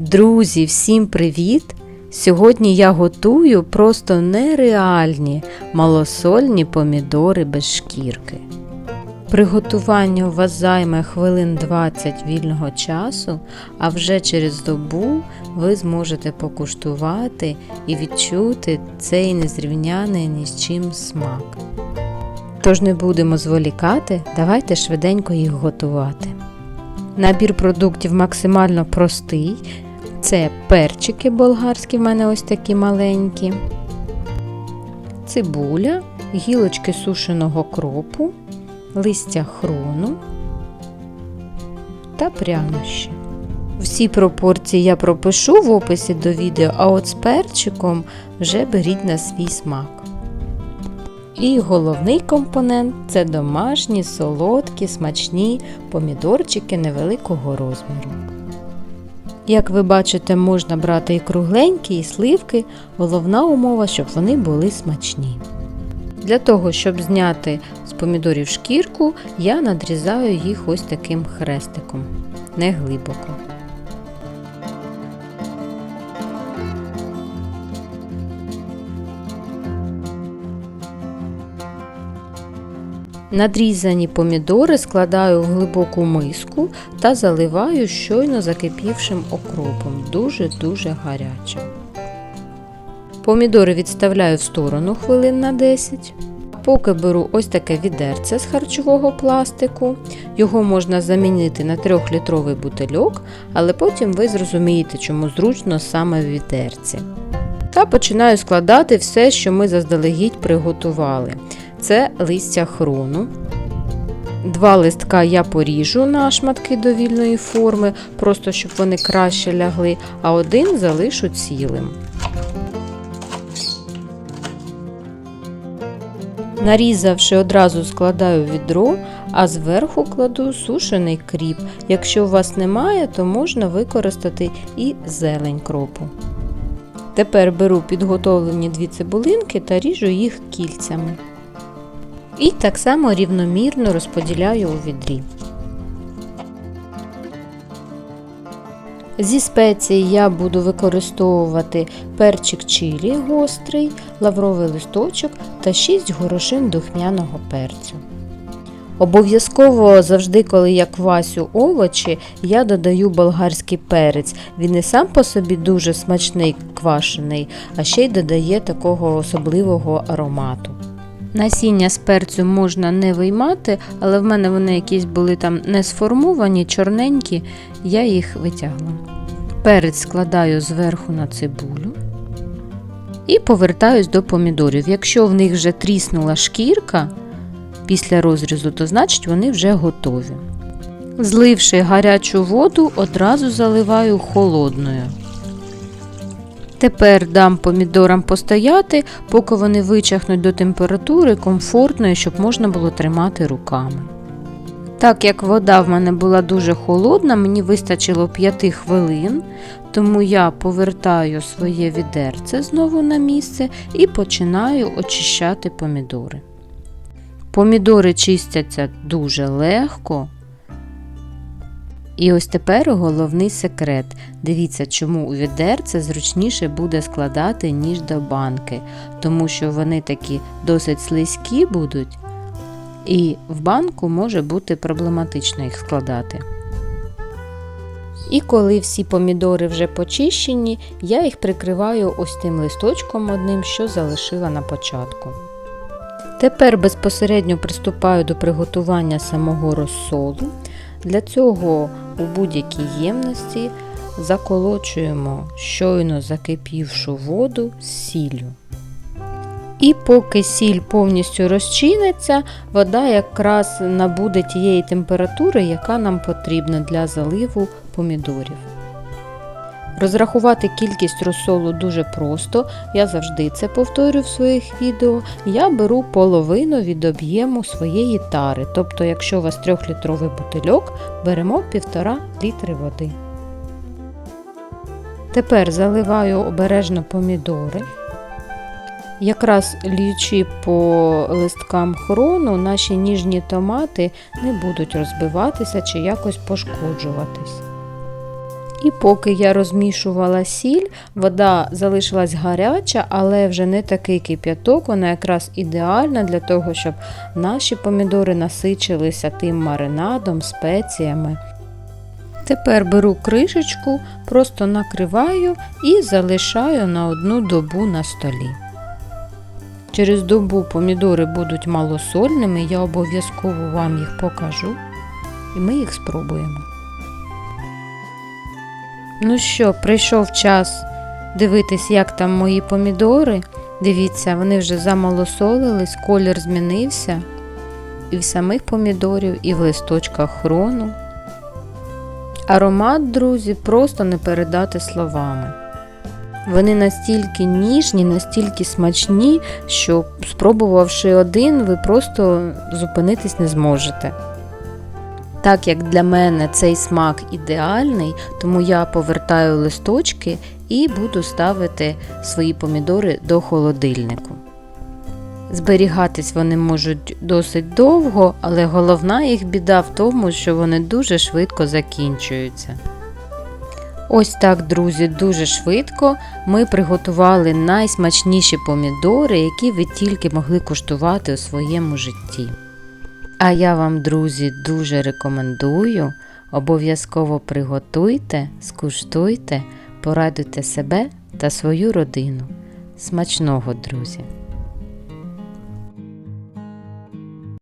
Друзі, всім привіт! Сьогодні я готую просто нереальні малосольні помідори без шкірки. Приготування у вас займе хвилин 20 вільного часу, а вже через добу ви зможете покуштувати і відчути цей незрівняний ні з чим смак. Тож не будемо зволікати, давайте швиденько їх готувати. Набір продуктів максимально простий. Це перчики болгарські, в мене ось такі маленькі, цибуля, гілочки сушеного кропу, листя хрону та прянощі. Всі пропорції я пропишу в описі до відео, а от з перчиком вже беріть на свій смак. І головний компонент це домашні, солодкі, смачні помідорчики невеликого розміру. Як ви бачите, можна брати і кругленькі, і сливки, головна умова, щоб вони були смачні. Для того, щоб зняти з помідорів шкірку, я надрізаю їх ось таким хрестиком, не глибоко. Надрізані помідори складаю в глибоку миску та заливаю щойно закипівшим окропом, дуже-дуже гарячим. Помідори відставляю в сторону хвилин на 10. Поки беру ось таке відерце з харчового пластику, його можна замінити на 3-літровий бутильок, але потім ви зрозумієте, чому зручно саме в відерці. Та починаю складати все, що ми заздалегідь приготували. Це листя хрону. Два листка я поріжу на шматки довільної форми, просто щоб вони краще лягли, а один залишу цілим. Нарізавши, одразу складаю відро, а зверху кладу сушений кріп. Якщо у вас немає, то можна використати і зелень кропу. Тепер беру підготовлені дві цибулинки та ріжу їх кільцями. І так само рівномірно розподіляю у відрі. Зі спецій я буду використовувати перчик чилі гострий, лавровий листочок та 6 горошин духмяного перцю. Обов'язково завжди, коли я квасю овочі, я додаю болгарський перець. Він і сам по собі дуже смачний квашений, а ще й додає такого особливого аромату. Насіння з перцю можна не виймати, але в мене вони якісь були там не сформовані, чорненькі, я їх витягла. Перець складаю зверху на цибулю і повертаюсь до помідорів. Якщо в них вже тріснула шкірка після розрізу, то значить вони вже готові. Зливши гарячу воду, одразу заливаю холодною. Тепер дам помідорам постояти, поки вони вичахнуть до температури комфортної, щоб можна було тримати руками. Так як вода в мене була дуже холодна, мені вистачило 5 хвилин, тому я повертаю своє відерце знову на місце і починаю очищати помідори. Помідори чистяться дуже легко. І ось тепер головний секрет. Дивіться, чому у відерце зручніше буде складати, ніж до банки, тому що вони такі досить слизькі будуть, і в банку може бути проблематично їх складати. І коли всі помідори вже почищені, я їх прикриваю ось тим листочком одним, що залишила на початку. Тепер безпосередньо приступаю до приготування самого розсолу. Для цього у будь-якій ємності заколочуємо щойно закипівшу воду з сіллю. І поки сіль повністю розчиниться, вода якраз набуде тієї температури, яка нам потрібна для заливу помідорів. Розрахувати кількість розсолу дуже просто, я завжди це повторюю в своїх відео. Я беру половину від об'єму своєї тари, тобто, якщо у вас 3-літровий бутильок, беремо 1,5 літри води. Тепер заливаю обережно помідори. Якраз ліючи по листкам хрону, наші ніжні томати не будуть розбиватися чи якось пошкоджуватись. І поки я розмішувала сіль, вода залишилась гаряча, але вже не такий кип'яток, вона якраз ідеальна для того, щоб наші помідори насичилися тим маринадом, спеціями. Тепер беру кришечку, просто накриваю і залишаю на одну добу на столі. Через добу помідори будуть малосольними, я обов'язково вам їх покажу, і ми їх спробуємо. Ну що, прийшов час дивитись, як там мої помідори. Дивіться, вони вже замалосолились, колір змінився. І в самих помідорів, і в листочках хрону. Аромат, друзі, просто не передати словами. Вони настільки ніжні, настільки смачні, що спробувавши один, ви просто зупинитись не зможете. Так як для мене цей смак ідеальний, тому я повертаю листочки і буду ставити свої помідори до холодильнику. Зберігатись вони можуть досить довго, але головна їх біда в тому, що вони дуже швидко закінчуються. Ось так, друзі, дуже швидко ми приготували найсмачніші помідори, які ви тільки могли куштувати у своєму житті. А я вам, друзі, дуже рекомендую. Обов'язково приготуйте, скуштуйте, порадуйте себе та свою родину. Смачного, друзі!